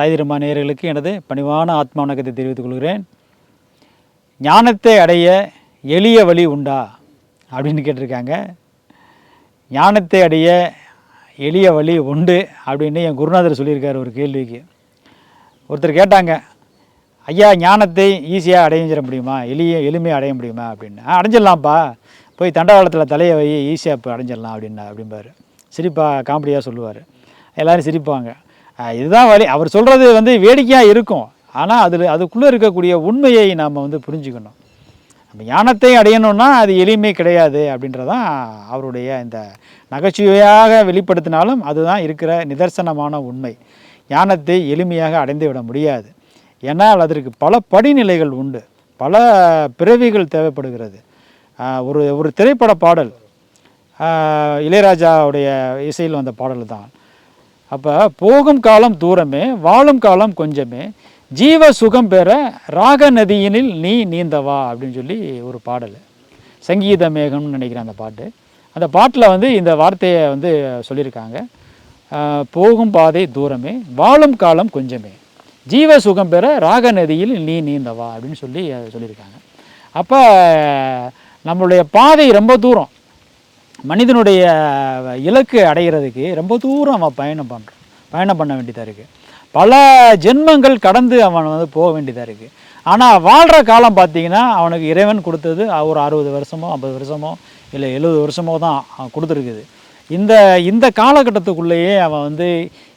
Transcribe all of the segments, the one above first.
சாய்திரமா நேயர்களுக்கு எனது பணிவான ஆத்மா வணக்கத்தை தெரிவித்துக் கொள்கிறேன். ஞானத்தை அடைய எளிய வழி உண்டா? அப்படின்னு கேட்டிருக்காங்க. ஞானத்தை அடைய எளிய வழி உண்டு அப்படின்னு என் குருநாதர் சொல்லியிருக்கார் ஒரு கேள்விக்கு. ஒருத்தர் கேட்டாங்க ஐயா ஞானத்தை ஈஸியாக அடைஞ்சிட முடியுமா? எளிய எளிமையாக அடைய முடியுமா? அப்படின்னு. அடைஞ்சிடலாம்ப்பா. போய் தண்டவாளத்தில் தலையை வை ஈஸியாக இப்போ அடைஞ்சிடலாம் அப்படின்னா அப்படிம்பார். சிரிப்பா காமெடியாக சொல்லுவார். எல்லாரும் சிரிப்பாங்க. இதுதான் வழி. அவர் சொல்கிறது வந்து வேடிக்கையாக இருக்கும். ஆனால் அதில் அதுக்குள்ளே இருக்கக்கூடிய உண்மையை நாம் வந்து புரிஞ்சுக்கணும். நம்ம ஞானத்தை அடையணும்னா அது எளிமை கிடையாது அப்படின்றதான் அவருடைய இந்த நகைச்சுவையாக வெளிப்படுத்தினாலும் அதுதான் இருக்கிற நிதர்சனமான உண்மை. ஞானத்தை எளிமையாக அடைந்து விட முடியாது. ஏன்னால் அதற்கு பல படிநிலைகள் உண்டு. பல பிறவிகள் தேவைப்படுகிறது. ஒரு ஒரு திரைப்பட பாடல். இளையராஜாவுடைய இசையில் வந்த பாடல் தான் அப்போ போகும் காலம் தூரமே வாழும் காலம் கொஞ்சமே ஜீவ சுகம் பெற ராக நதியினில் நீ நீந்தவா அப்படின்னு சொல்லி ஒரு பாடல். சங்கீத மேகம்னு நினைக்கிறேன் அந்த பாட்டு. அந்த பாட்டில் வந்து இந்த வார்த்தையை வந்து சொல்லியிருக்காங்க. போகும் பாதை தூரமே வாழும் காலம் கொஞ்சமே ஜீவ சுகம் பெற ராக நதியில் நீ நீந்தவா அப்படின்னு சொல்லி சொல்லியிருக்காங்க. அப்போ நம்மளுடைய பாதை ரொம்ப தூரம். மனிதனுடைய இலக்கு அடைகிறதுக்கு ரொம்ப தூரம் அவன் பயணம் பண்ணுறான் பயணம் பண்ண வேண்டியதாக இருக்குது பல ஜென்மங்கள் கடந்து அவன் வந்து போக வேண்டியதாக இருக்குது ஆனால் வாழ்கிற காலம் பார்த்தீங்கன்னா அவனுக்கு இறைவன் கொடுத்தது ஒரு அறுபது வருஷமோ ஐம்பது வருஷமோ இல்லை எழுபது வருஷமோ தான் அவன் கொடுத்துருக்குது. இந்த இந்த காலகட்டத்துக்குள்ளேயே அவன் வந்து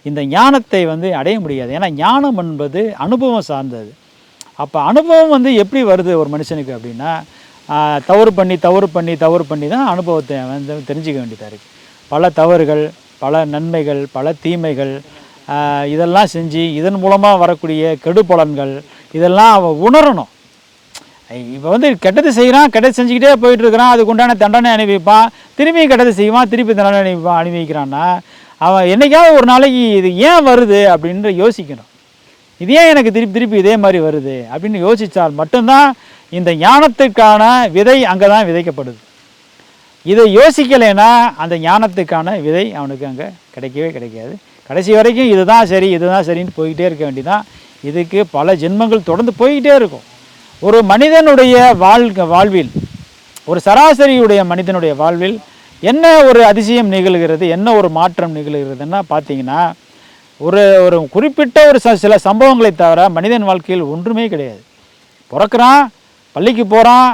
இந்த ஞானத்தை வந்து அடைய முடியாது. ஏன்னா ஞானம் என்பது அனுபவம் சார்ந்தது. அப்போ அனுபவம் வந்து எப்படி வருது ஒரு மனுஷனுக்கு அப்படின்னா தவறு பண்ணி தவறு பண்ணி தவறு பண்ணி தான் அனுபவத்தை வந்து தெரிஞ்சுக்க வேண்டியதாக இருக்குது பல தவறுகள் பல நன்மைகள் பல தீமைகள் இதெல்லாம் செஞ்சு இதன் மூலமாக வரக்கூடிய கெடுபலன்கள் இதெல்லாம் அவன் உணரணும். இப்போ வந்து கெட்டது செய்கிறான் கெட்டது செஞ்சுக்கிட்டே போயிட்டு இருக்கிறான் அதுக்கு உண்டான தண்டனை அனுபவிப்பான் திரும்பி கெட்டது செய்வான் திருப்பி தண்டனை அனுபவிப்பான் அனுபவிக்கிறான்னா அவன் என்னைக்காவது ஒரு நாளைக்கு இது ஏன் வருது அப்படின்ற யோசிக்கணும். இது ஏன் எனக்கு திருப்பி திருப்பி இதே மாதிரி வருது அப்படின்னு யோசித்தால் மட்டும்தான் இந்த ஞானத்துக்கான விதை அங்கே தான் விதைக்கப்படுது. இதை யோசிக்கலைன்னா அந்த ஞானத்துக்கான விதை அவனுக்கு அங்கே கிடைக்கவே கிடைக்காது. கடைசி வரைக்கும் இதுதான் சரி இதுதான் சரின்னு போய்கிட்டே இருக்க வேண்டிதான் இதுக்கு பல ஜென்மங்கள் தொடர்ந்து போய்கிட்டே இருக்கும். ஒரு மனிதனுடைய வாழ்க்கை வாழ்வில் ஒரு சராசரியுடைய மனிதனுடைய வாழ்வில் என்ன ஒரு அதிசயம் நிகழ்கிறது என்ன ஒரு மாற்றம் நிகழ்கிறதுன்னா பார்த்தீங்கன்னா ஒரு ஒரு குறிப்பிட்ட ஒரு ச சில சம்பவங்களை தவிர மனிதன் வாழ்க்கையில் ஒன்றுமே கிடையாது. பிறக்கிறான் பள்ளிக்கு போகிறான்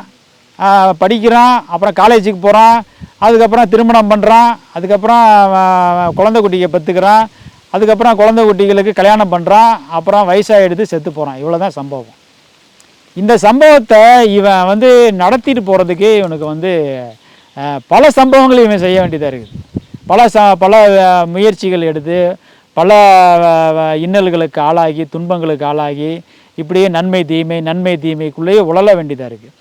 படிக்கிறான் அப்புறம் காலேஜுக்கு போகிறான் அதுக்கப்புறம் திருமணம் பண்ணுறான் அதுக்கப்புறம் குழந்தை குட்டியை பத்துக்கிறான் அதுக்கப்புறம் குழந்தை குட்டிகளுக்கு கல்யாணம் பண்ணுறான் அப்புறம் வயசாக எடுத்து செத்து போகிறான் இவ்வளோ தான் சம்பவம். இந்த சம்பவத்தை இவன் வந்து நடத்திட்டு போகிறதுக்கு இவனுக்கு வந்து பல சம்பவங்கள் இவன் செய்ய வேண்டியதாக இருக்குது. பல ச பல முயற்சிகள் எடுத்து பல இன்னல்களுக்கு ஆளாகி துன்பங்களுக்கு ஆளாகி இப்படியே நன்மை தீமை நன்மை தீமைக்குள்ளேயே உழல வேண்டியதாக இருக்குது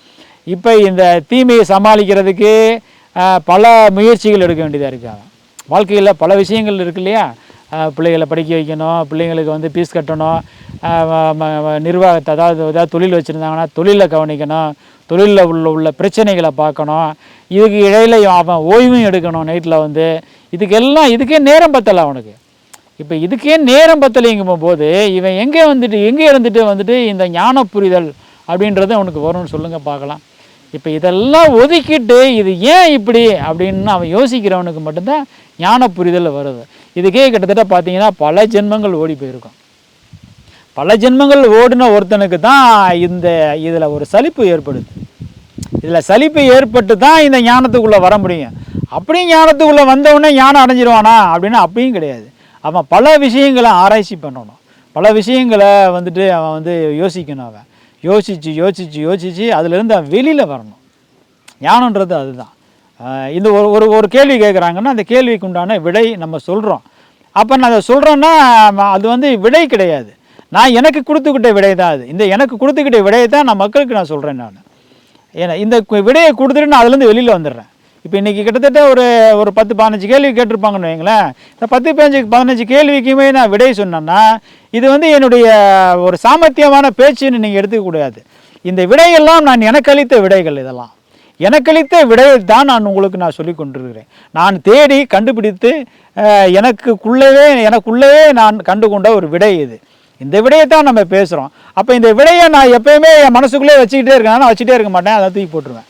இப்போ இந்த தீமையை சமாளிக்கிறதுக்கு பல முயற்சிகள் எடுக்க வேண்டியதாக இருக்குது அவன் வாழ்க்கையில் பல விஷயங்கள் இருக்கு இல்லையா? பிள்ளைகளை படிக்க வைக்கணும் பிள்ளைங்களுக்கு வந்து ஃபீஸ் கட்டணும் நிர்வாகத்தை அதாவது ஏதாவது தொழில் வச்சுருந்தாங்கன்னா தொழிலை கவனிக்கணும் தொழிலில் உள்ள உள்ள பிரச்சனைகளை பார்க்கணும் இதுக்கு இடையில அவன் ஓய்வும் எடுக்கணும் நைட்டில் வந்து. இதுக்கெல்லாம் இதுக்கே நேரம் பத்தலை அவனுக்கு. இப்போ இதுக்கே நேரம் பத்தலைங்கும் போது இவன் எங்கே வந்துட்டு எங்கே இருந்துட்டு வந்துட்டு இந்த ஞான புரிதல் அப்படின்றது அவனுக்கு வரும்னு சொல்லுங்கள் பார்க்கலாம். இப்போ இதெல்லாம் ஒதுக்கிட்டு இது ஏன் இப்படி அப்படின்னு அவன் யோசிக்கிறவனுக்கு மட்டும்தான் ஞான புரிதல் வருது. இதுக்கே கிட்டத்தட்ட பார்த்தீங்கன்னா பல ஜென்மங்கள் ஓடி போயிருக்கும். பல ஜென்மங்கள் ஓடின ஒருத்தனுக்கு தான் இந்த இதில் ஒரு சலிப்பு ஏற்படுது. இதில் சலிப்பு ஏற்பட்டு தான் இந்த ஞானத்துக்குள்ளே வர முடியும். அப்படியும் ஞானத்துக்குள்ளே வந்தவுடனே ஞானம் அடைஞ்சிருவானா அப்படின்னா அப்படியும் கிடையாது. அவன் பல விஷயங்களை ஆராய்ச்சி பண்ணணும். பல விஷயங்களை வந்துட்டு அவன் வந்து யோசிக்கணும் அவன். யோசித்து யோசித்து யோசித்து அதுலேருந்து அவன் வெளியில் வரணும். ஞானன்றது அதுதான். இந்த ஒரு ஒரு ஒரு கேள்வி கேட்குறாங்கன்னா அந்த கேள்விக்கு உண்டான விடை நம்ம சொல்கிறோம் அப்போ நான் அதை சொல்கிறேன்னா அது வந்து விடை கிடையாது. நான் எனக்கு கொடுத்துக்கிட்ட விடை தான் அது. இந்த எனக்கு கொடுத்துக்கிட்ட விடையை தான் நான் மக்களுக்கு நான் சொல்கிறேன் நான். ஏன்னா இந்த விடையை கொடுத்துட்டு நான் அதுலேருந்து வெளியில் வந்துடுறேன். இப்போ இன்றைக்கி கிட்டத்தட்ட ஒரு ஒரு பத்து பதினஞ்சு கேள்வி கேட்டிருப்பாங்கன்னு வைங்களேன். இந்த பத்து பதினஞ்சு பதினஞ்சு கேள்விக்குமே நான் விடை சொன்னேன்னா இது வந்து என்னுடைய ஒரு சாமர்த்தியமான பேச்சுன்னு நீங்கள் எடுத்துக்கக்கூடாது இந்த விடையெல்லாம் நான் எனக்களித்த விடைகள் இதெல்லாம். எனக்களித்த விடையை தான் நான் உங்களுக்கு நான் சொல்லி கொண்டிருக்கிறேன். நான் தேடி கண்டுபிடித்து எனக்குள்ளவே எனக்குள்ளவே நான் கண்டு கொண்ட ஒரு விடை இது. இந்த விடையை தான் நம்ம பேசுகிறோம் அப்போ இந்த விடையை நான் எப்பயுமே என் மனசுக்குள்ளே வச்சுக்கிட்டே இருக்கேன். நான் வச்சுட்டே இருக்க மாட்டேன். அதை தூக்கி போட்டுருவேன்.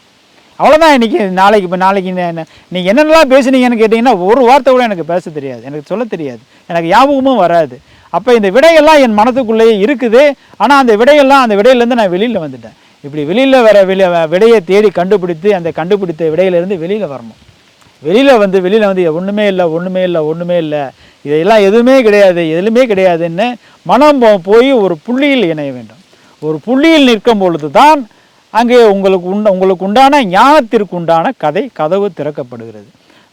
அவ்வளோதான் இன்றைக்கி நாளைக்கு இப்போ நாளைக்கு நீங்கள் என்னென்னலாம் பேசுனீங்கன்னு கேட்டிங்கன்னா ஒரு வார்த்தை கூட எனக்கு பேச தெரியாது. எனக்கு சொல்ல தெரியாது. எனக்கு ஞாபகமும் வராது. அப்போ இந்த விடையெல்லாம் என் மனதுக்குள்ளேயே இருக்குது. ஆனால் அந்த விடையெல்லாம் அந்த விடையிலேருந்து நான் வெளியில் வந்துட்டேன். இப்படி வெளியில் வர வெளி விடையை தேடி கண்டுபிடித்து அந்த கண்டுபிடித்த விடையிலேருந்து வெளியில் வரணும். வெளியில் வந்து வெளியில் வந்து ஒன்றுமே இல்லை ஒன்றுமே இல்லை ஒன்றுமே இல்லை. இதெல்லாம் எதுவுமே கிடையாது எதுலுமே கிடையாதுன்னு மனம் போய் ஒரு புள்ளியில் இணைய வேண்டும். ஒரு புள்ளியில் நிற்கும் பொழுது தான் அங்கே உங்களுக்கு உண்ட உங்களுக்கு உண்டான ஞானத்திற்கு உண்டான கதை கதவு திறக்கப்படுகிறது.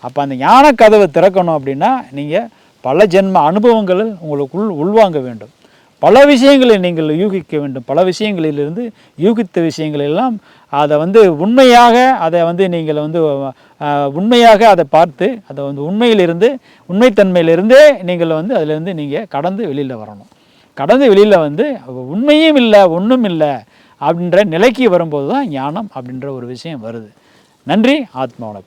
அப்போ அந்த ஞான கதவு திறக்கணும் அப்படின்னா நீங்கள் பல ஜென்ம அனுபவங்களில் உங்களுக்குள் உள்வாங்க வேண்டும். பல விஷயங்களை நீங்கள் யூகிக்க வேண்டும். பல விஷயங்களிலிருந்து யூகித்த விஷயங்களெல்லாம் அதை வந்து உண்மையாக அதை வந்து நீங்கள் வந்து உண்மையாக அதை பார்த்து அதை வந்து உண்மையிலிருந்து உண்மைத்தன்மையிலிருந்தே நீங்கள் வந்து அதிலிருந்து நீங்கள் கடந்து வெளியில் வரணும். கடந்து வெளியில் வந்து உண்மையும் இல்லை ஒன்றும் இல்லை. அப்படின்ற நிலைக்கு வரும்போது தான் ஞானம் அப்படின்ற ஒரு விஷயம் வருது. நன்றி ஆத்மா வணக்கம்.